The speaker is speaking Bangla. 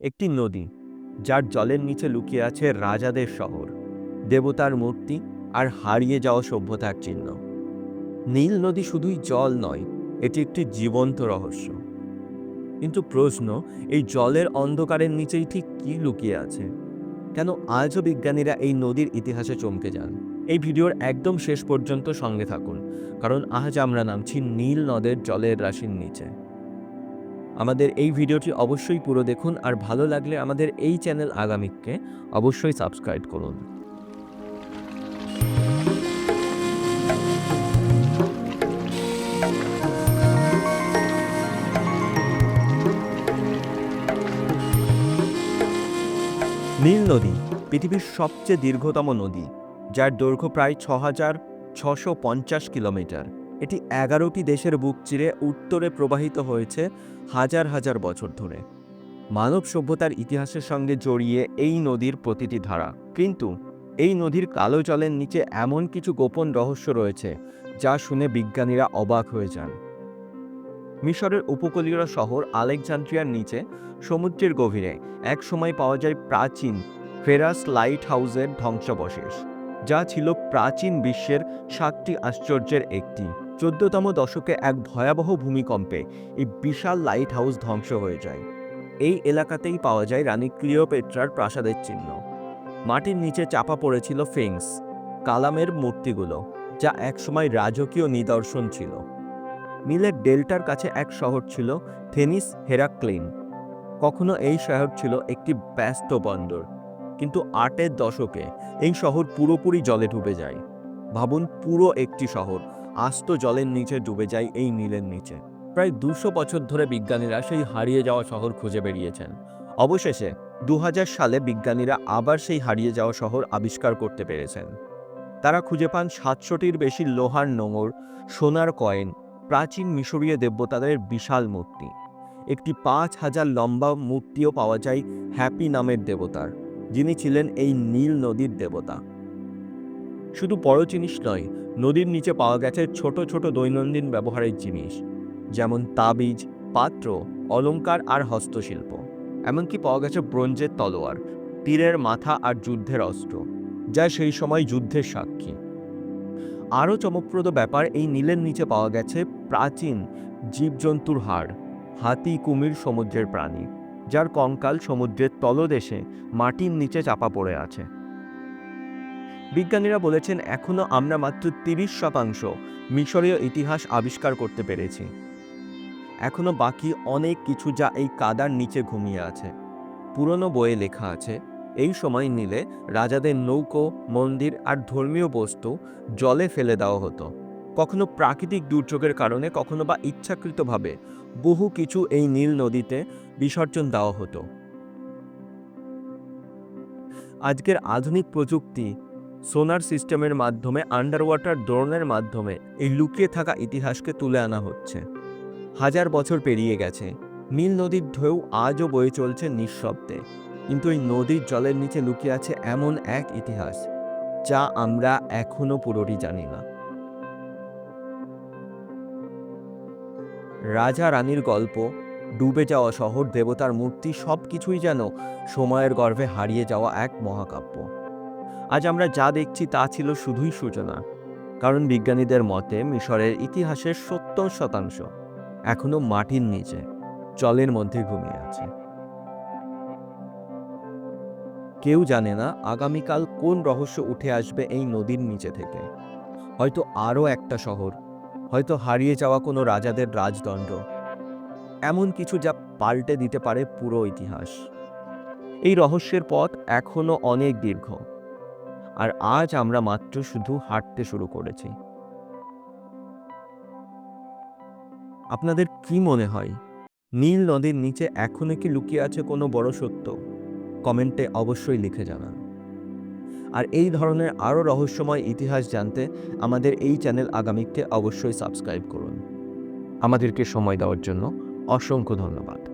একটি নদী, যার জলের নিচে লুকিয়ে আছে রাজাদের শহর, দেবতার মূর্তি আর হারিয়ে যাওয়া সভ্যতার চিহ্ন। নীল নদী শুধুই জল নয়, এটি একটি জীবন্ত রহস্য। কিন্তু প্রশ্ন, এই জলের অন্ধকারের নিচেই ঠিক কী লুকিয়ে আছে? কেন আজও বিজ্ঞানীরা এই নদীর ইতিহাসে চমকে যান? এই ভিডিওর একদম শেষ পর্যন্ত সঙ্গে থাকুন, কারণ আজ আমরা নামছি নীল নদের জলের রাশির নিচে। আমাদের এই ভিডিওটি অবশ্যই পুরো দেখুন আর ভালো লাগলে আমাদের এই চ্যানেল আগামীকে অবশ্যই সাবস্ক্রাইব করুন। নীল নদী, পৃথিবীর সবচেয়ে দীর্ঘতম নদী, যার দৈর্ঘ্য প্রায় ছ হাজার ছশো পঞ্চাশ কিলোমিটার। এটি এগারোটি দেশের বুক চিরে উত্তরে প্রবাহিত হয়েছে হাজার হাজার বছর ধরে। মানব সভ্যতার ইতিহাসের সঙ্গে জড়িয়ে এই নদীর প্রতিটি ধারা। কিন্তু এই নদীর কালো জলের নিচে এমন কিছু গোপন রহস্য রয়েছে যা শুনে বিজ্ঞানীরা অবাক হয়ে যান। মিশরের উপকূলীয় শহর আলেকজান্দ্রিয়ার নিচে সমুদ্রের গভীরে এক সময় পাওয়া যায় প্রাচীন ফেরাস লাইট হাউসের ধ্বংসাবশেষ, যা ছিল প্রাচীন বিশ্বের সাতটি আশ্চর্যের একটি। চোদ্দতম দশকে এক ভয়াবহ ভূমিকম্পে এই বিশাল লাইট হাউস ধ্বংস হয়ে যায়। এই এলাকাতেই পাওয়া যায় রানী ক্লিওপেট্রার প্রাসাদের চিহ্ন। মাটির নিচে চাপা পড়েছিল ফেংস, কালামের মূর্তিগুলো, যা একসময় রাজকীয় নিদর্শন ছিল। নীলের ডেল্টার কাছে এক শহর ছিল থেনিস হেরাক্লিন। কখনো এই শহর ছিল একটি ব্যস্ত বন্দর, কিন্তু আটের দশকে এই শহর পুরোপুরি জলে ডুবে যায়। ভাবুন পুরো একটি শহর আস্ত জলের নিচে ডুবে যায় এই নীলের নিচে। প্রায় দুশো বছর ধরে বিজ্ঞানীরা সেই হারিয়ে যাওয়া শহর খুঁজে বেরিয়েছেন। অবশেষে দু হাজার সালে বিজ্ঞানীরা আবার সেই হারিয়ে যাওয়া শহর আবিষ্কার করতে পেরেছেন। তারা খুঁজে পান সাতশোটির বেশি লোহার নোঙর, সোনার কয়েন, প্রাচীন মিশরীয় দেবতাদের বিশাল মূর্তি। একটি পাঁচ হাজার লম্বা মূর্তিও পাওয়া যায় হ্যাপি নামের দেবতার, যিনি ছিলেন এই নীল নদীর দেবতা। শুধু বড় জিনিস নয়, নদীর নিচে পাওয়া গেছে ছোট ছোট দৈনন্দিন ব্যবহারের জিনিস, যেমন তাবিজ, পাত্র অলঙ্কার আর হস্তশিল্প। এমনকি পাওয়া গেছে ব্রোঞ্জের তলোয়ার, তীরের মাথা আর যুদ্ধের অস্ত্র, যা সেই সময় যুদ্ধের সাক্ষী। আরও চমকপ্রদ ব্যাপার, এই নীলের নিচে পাওয়া গেছে প্রাচীন জীবজন্তুর হাড়, হাতি কুমির সমুদ্রের প্রাণী, যার কঙ্কাল সমুদ্রের তলদেশে মাটির নিচে চাপা পড়ে আছে। বিজ্ঞানীরা বলেছেন এখনও আমরা মাত্র তিরিশ শতাংশ মিশরীয় ইতিহাস আবিষ্কার করতে পেরেছি। এখনও বাকি অনেক কিছু যা এই কাদার নিচে ঘুমিয়ে আছে। পুরনো বইয়ে লেখা আছে, এই সময় নিলে রাজাদের নৌকো, মন্দির আর ধর্মীয় বস্তু জলে ফেলে দেওয়া হতো। কখনো প্রাকৃতিক দুর্যোগের কারণে, কখনো বা ইচ্ছাকৃতভাবে বহু কিছু এই নীল নদীতে বিসর্জন দেওয়া হতো। আজকের আধুনিক প্রযুক্তি সোনার সিস্টেমের মাধ্যমে আন্ডার ওয়াটার ড্রোনের মাধ্যমে এই লুকিয়ে থাকা ইতিহাসকে তুলে আনা হচ্ছে। হাজার বছর পেরিয়ে গেছে। নীল নদীর ঢেউ আজও বয়ে চলছে নিঃশব্দে। কিন্তু এই নদীর জলের নিচে লুকিয়ে আছে এমন এক ইতিহাস, যা আমরা এখনও পুরোটি জানি না। রাজা রানীর গল্প, ডুবে যাওয়া শহর, দেবতার মূর্তি সব কিছুই যেন সময়ের গর্ভে হারিয়ে যাওয়া এক মহাকাব্য। আজ আমরা যা দেখছি তা ছিল শুধুই সূচনা। কারণ বিজ্ঞানীদের মতে মিশরের ইতিহাসের সত্তর শতাংশ এখনও মাটির নিচে, জলের মধ্যে ঘুমিয়ে আছে। কেউ জানে না আগামীকাল কোন রহস্য উঠে আসবে এই নদীর নিচে থেকে। হয়তো আরও একটা শহর, হয়তো হারিয়ে যাওয়া কোনো রাজাদের রাজদণ্ড। এমন কিছু যা পাল্টে দিতে পারে পুরো ইতিহাস। এই রহস্যের পথ এখনও অনেক দীর্ঘ। আর আজ আমরা মাত্র শুধু হাঁটতে শুরু করেছি। আপনাদের কি মনে হয়? নীল নদীর নিচে এখনও কি লুকিয়ে আছে কোনো বড় সত্য? কমেন্টে অবশ্যই লিখে জানান। আর এই ধরনের আরও রহস্যময় ইতিহাস জানতে আমাদের এই চ্যানেল আগামীকে অবশ্যই সাবস্ক্রাইব করুন। আমাদেরকে সময় দেওয়ার জন্য অসংখ্য ধন্যবাদ।